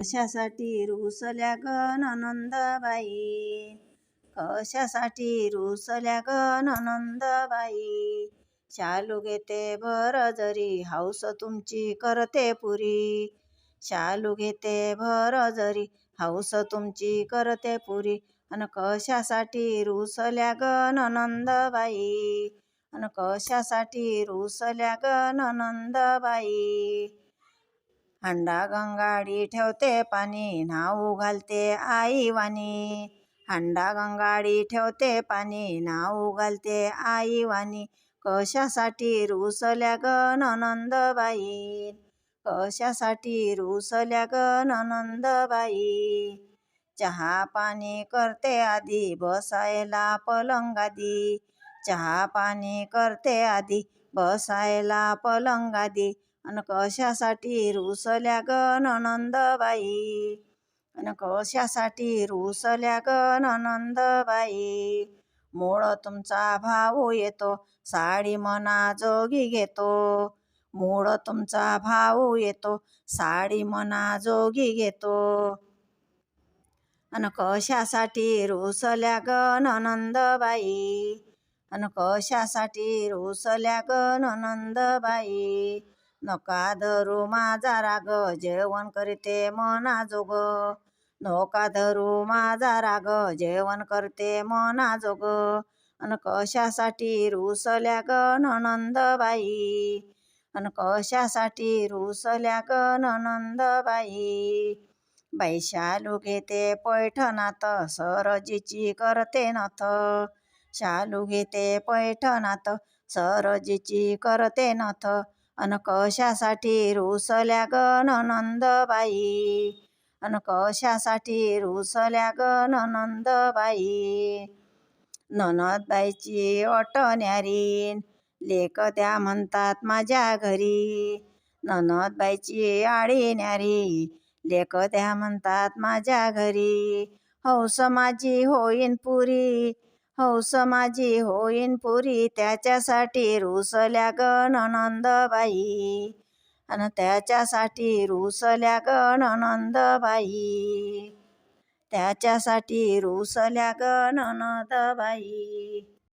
कशासाठी रुसल्या ग ननंदबाई कशासाठी रुसल्या ग ननंदबाई शालू घेते भर जरी हाऊस तुमची करते पुरी शालू घेते भर जरी हाऊस तुमची करते पुरी अन कशासाठी रुसल्या ग ननंदबाई अन कशासाठी रुसल्या ग ननंदबाई हंडा गंगाडी ठेवते पाणी नाऊ घालते आई वाणी. हंडा गंगाडी ठेवते पाणी नाऊ घालते आई वाणी. कशासाठी रुसल्या ग ननंदबाई? कशासाठी रुसल्या ग ननंदबाई? चहा पाणी करते आधी बसायला पलंगादी चहा पाणी करते आधी बसायला पलंगादी अन कशासाठी रुसल्या ग ननंदबाई? अन कशासाठी रुसल्या ग ननंदबाई? मोळ तुमचा भाऊ येतो साडी मना जोगी घेतो. मोळ तुमचा भाऊ येतो साडी मना जोगी घेतो. अन कशासाठी रुसल्या ग ननंदबाई? अन कशासाठी रुसल्या ग ननंदबाई? नका धरू माझा राग जेवण करते मना जोग. नका धरू माझा राग जेवण करते मना जोग. अन कशासाठी रुसल्या ग ननंदबाई अन कशासाठी रुसल्या ग ननंदबाई बाई शालू घेते पैठणात सरजीची करते नथ. शालू घेते पैठणात सरजीची करते नथ. अन कशासाठी रुसल्या गन नंदबाई? अन कशासाठी रुसल्या ग नंदबाई? ननदबाईची अट न्यारी लेक द्या म्हणतात माझ्या घरी. ननदबाईची आळी न्यारी लेक द्या म्हणतात माझ्या घरी. हौस माझी होईन पुरी हो, हौस माझी होईन पुरी. त्याच्यासाठी रुसल्या ग ननंदबाई आणि त्याच्यासाठी रुसल्या ग ननंदबाई त्याच्यासाठी रुसल्या ग ननंदबाई